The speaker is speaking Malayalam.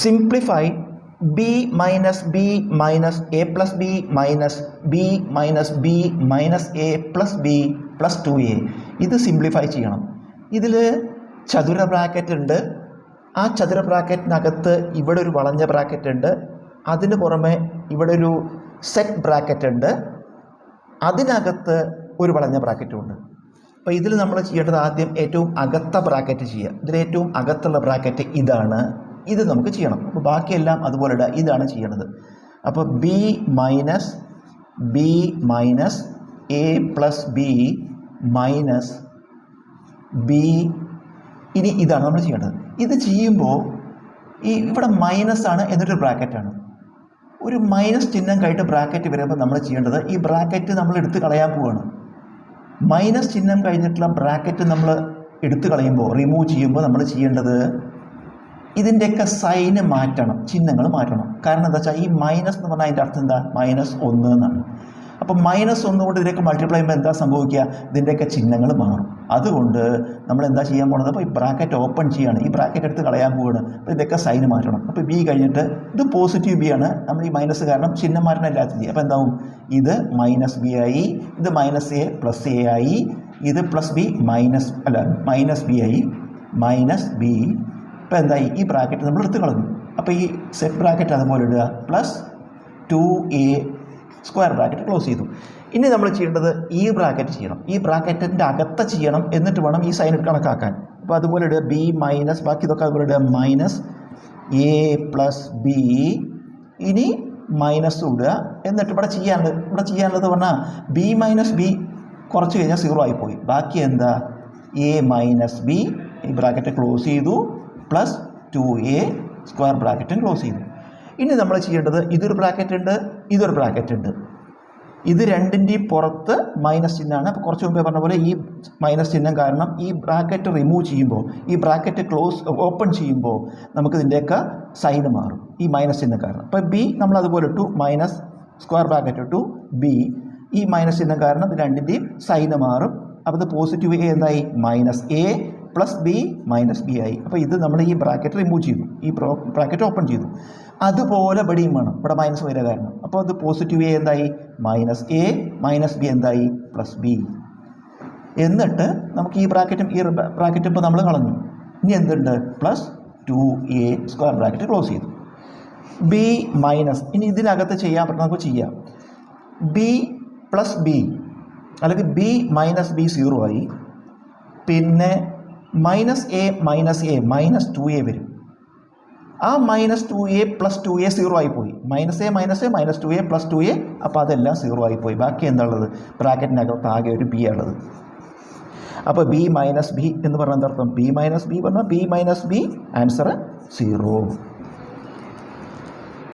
Simplify B minus B minus A plus B minus B minus B minus A plus B plus two A. ഇത് സിംപ്ലിഫൈ ചെയ്യണം. ഇതിൽ ചതുര ബ്രാക്കറ്റ് ഉണ്ട്. ആ ചതുര ബ്രാക്കറ്റിനകത്ത് ഇവിടെ ഒരു വളഞ്ഞ ബ്രാക്കറ്റ് ഉണ്ട്. അതിന് പുറമെ ഇവിടെ ഒരു സെറ്റ് ബ്രാക്കറ്റ് ഉണ്ട്. അതിനകത്ത് ഒരു വളഞ്ഞ ബ്രാക്കറ്റും ഉണ്ട്. അപ്പോൾ ഇതിൽ നമ്മൾ ചെയ്യേണ്ടത് ആദ്യം ഏറ്റവും അകത്ത ബ്രാക്കറ്റ് ചെയ്യുക. ഇതിൽ ഏറ്റവും അകത്തുള്ള ബ്രാക്കറ്റ് ഇതാണ്. ഇത് നമുക്ക് ചെയ്യണം. അപ്പോൾ ബാക്കിയെല്ലാം അതുപോലെ ഇടുക ഇതാണ് ചെയ്യേണ്ടത്. അപ്പോൾ B minus B minus A plus B minus B ഇനി ഇതാണ് നമ്മൾ ചെയ്യേണ്ടത്. ഇത് ചെയ്യുമ്പോൾ ഈ ഇവിടെ മൈനസ് ആണ് എന്നിട്ടൊരു ബ്രാക്കറ്റാണ് ഒരു മൈനസ് ചിഹ്നം കഴിഞ്ഞിട്ട് ബ്രാക്കറ്റ് വരുമ്പോൾ നമ്മൾ ചെയ്യേണ്ടത് ഈ ബ്രാക്കറ്റ് നമ്മൾ എടുത്ത് കളയാൻ പോവുകയാണ് മൈനസ് ചിഹ്നം കഴിഞ്ഞിട്ടുള്ള ബ്രാക്കറ്റ് നമ്മൾ എടുത്തു കളയുമ്പോൾ റിമൂവ് ചെയ്യുമ്പോൾ നമ്മൾ ചെയ്യേണ്ടത് ഇതിന്റെയൊക്കെ സൈന് മാറ്റണം ചിഹ്നങ്ങൾ മാറ്റണം. കാരണം എന്താ വെച്ചാൽ ഈ മൈനസ് എന്ന് പറഞ്ഞാൽ അതിന്റെ അർത്ഥം എന്താ? മൈനസ് ഒന്ന് എന്നാണ്. അപ്പം മൈനസ് ഒന്ന് കൊണ്ട് ഇതിലേക്ക് മൾട്ടിപ്ലൈ ചെയ്യുമ്പോൾ എന്താ സംഭവിക്കുക? ഇതിന്റെയൊക്കെ ചിഹ്നങ്ങൾ മാറും. അതുകൊണ്ട് നമ്മൾ എന്താ ചെയ്യാൻ പോണത്? അപ്പോൾ ഈ ബ്രാക്കറ്റ് ഓപ്പൺ ചെയ്യാണ്. ഈ ബ്രാക്കറ്റ് എടുത്ത് കളയാൻ പോവുകയാണ് അപ്പോൾ ഇതൊക്കെ സൈന് മാറ്റണം. അപ്പോൾ ബി കഴിഞ്ഞിട്ട് ഇത് പോസിറ്റീവ് ബി ആണ്. നമ്മൾ ഈ മൈനസ് കാരണം ചിഹ്നം മാറ്റണം എല്ലാത്തിനും അപ്പോൾ എന്താവും? ഇത് മൈനസ് ബി ആയി ഇത് മൈനസ് എ പ്ലസ് എ ആയി ഇത് പ്ലസ് ബി മൈനസ് അല്ല മൈനസ് ബി ആയി മൈനസ് ബി ഇപ്പോൾ എന്തായി? ഈ ബ്രാക്കറ്റ് നമ്മൾ എടുത്ത് കളഞ്ഞു. അപ്പോൾ ഈ സെറ്റ് ബ്രാക്കറ്റ് അതുപോലെ ഇടുക. Plus two A square bracket close ചെയ്തു. ഇനി നമ്മൾ ചെയ്യേണ്ടത് ഈ ബ്രാക്കറ്റ് ചെയ്യണം. ഈ ബ്രാക്കറ്റിന്റെ അകത്ത് ചെയ്യണം എന്നിട്ട് വേണം ഈ സൈൻ കണക്കാക്കാൻ. അപ്പോൾ അതുപോലെ ഇടുക ബി മൈനസ് ബാക്കി ഇതൊക്കെ അതുപോലെ ഇടുക. മൈനസ് എ പ്ലസ് ബി ഇനി മൈനസ് ഇടുക. എന്നിട്ട് ഇവിടെ ചെയ്യാനുള്ളത് ഇവിടെ ചെയ്യാനുള്ളത് പറഞ്ഞാൽ ബി മൈനസ് ബി കുറച്ച് കഴിഞ്ഞാൽ സീറോ ആയിപ്പോയി. ബാക്കി എന്താ? എ മൈനസ് ബി ഈ ബ്രാക്കറ്റ് ക്ലോസ് ചെയ്തു. പ്ലസ് ടു എ സ്ക്വയർ ബ്രാക്കറ്റും ക്ലോസ് ചെയ്യുന്നു. ഇനി നമ്മൾ ചെയ്യേണ്ടത് ഇതൊരു ബ്രാക്കറ്റ് ഉണ്ട് ഇതൊരു ബ്രാക്കറ്റ് ഉണ്ട്. ഇത് രണ്ടിന്റെയും പുറത്ത് മൈനസ് ചിഹ്നമാണ്. അപ്പോൾ കുറച്ച് മുമ്പേ പറഞ്ഞ പോലെ ഈ മൈനസ് ചിഹ്നം കാരണം ഈ ബ്രാക്കറ്റ് റിമൂവ് ചെയ്യുമ്പോൾ ഈ ബ്രാക്കറ്റ് ക്ലോസ് ഓപ്പൺ ചെയ്യുമ്പോൾ നമുക്ക് ഇതിന്റെയൊക്കെ സൈന് മാറും. ഈ മൈനസ് ചിഹ്നം കാരണം. അപ്പോൾ ബി നമ്മൾ അതുപോലെ ഇട്ടു മൈനസ് സ്ക്വയർ ബ്രാക്കറ്റ് ഇട്ടു ബി ഈ മൈനസ് ചിഹ്നം കാരണം രണ്ടിന്റെയും സൈന് മാറും. അപ്പോൾ ഇത് പോസിറ്റീവ് എ എന്തായി? Minus A plus B minus B ആയി അപ്പോൾ ഇത് നമ്മൾ ഈ ബ്രാക്കറ്റ് റിമൂവ് ചെയ്തു. ഈ ബ്രാക്കറ്റ് ഓപ്പൺ ചെയ്തു. അതുപോലെ ഇവിടെയും വേണം. ഇവിടെ മൈനസ് വരിക കാരണം. അപ്പോൾ അത് പോസിറ്റീവ് എ എന്തായി? മൈനസ് എ മൈനസ് ബി എന്തായി? പ്ലസ് ബി എന്നിട്ട് നമുക്ക് ഈ ബ്രാക്കറ്റും ഈ ബ്രാക്കറ്റും ഇപ്പോൾ നമ്മൾ കളഞ്ഞു. ഇനി എന്തുണ്ട്? Plus two A square bracket close ചെയ്തു. ബി മൈനസ് ഇനി ഇതിനകത്ത് ചെയ്യാൻ പറ്റുന്ന നമുക്ക് ചെയ്യാം. ബി പ്ലസ് ബി അല്ലെങ്കിൽ ബി മൈനസ് ബി സീറോ ആയി. പിന്നെ minus A minus A minus two A വരും. ആ minus two A plus two A zero ആയിപ്പോയി. Minus A minus A minus two A plus two A അപ്പോൾ അതെല്ലാം സീറോ ആയിപ്പോയി. ബാക്കി എന്താണുള്ളത്? ബ്രാക്കറ്റിനകത്ത് ആകെ ഒരു ബി ആണുള്ളത്. അപ്പോൾ ബി മൈനസ് ബി എന്ന് പറഞ്ഞാൽ എന്താർത്ഥം ബി മൈനസ് ബി പറഞ്ഞാൽ B minus B answer zero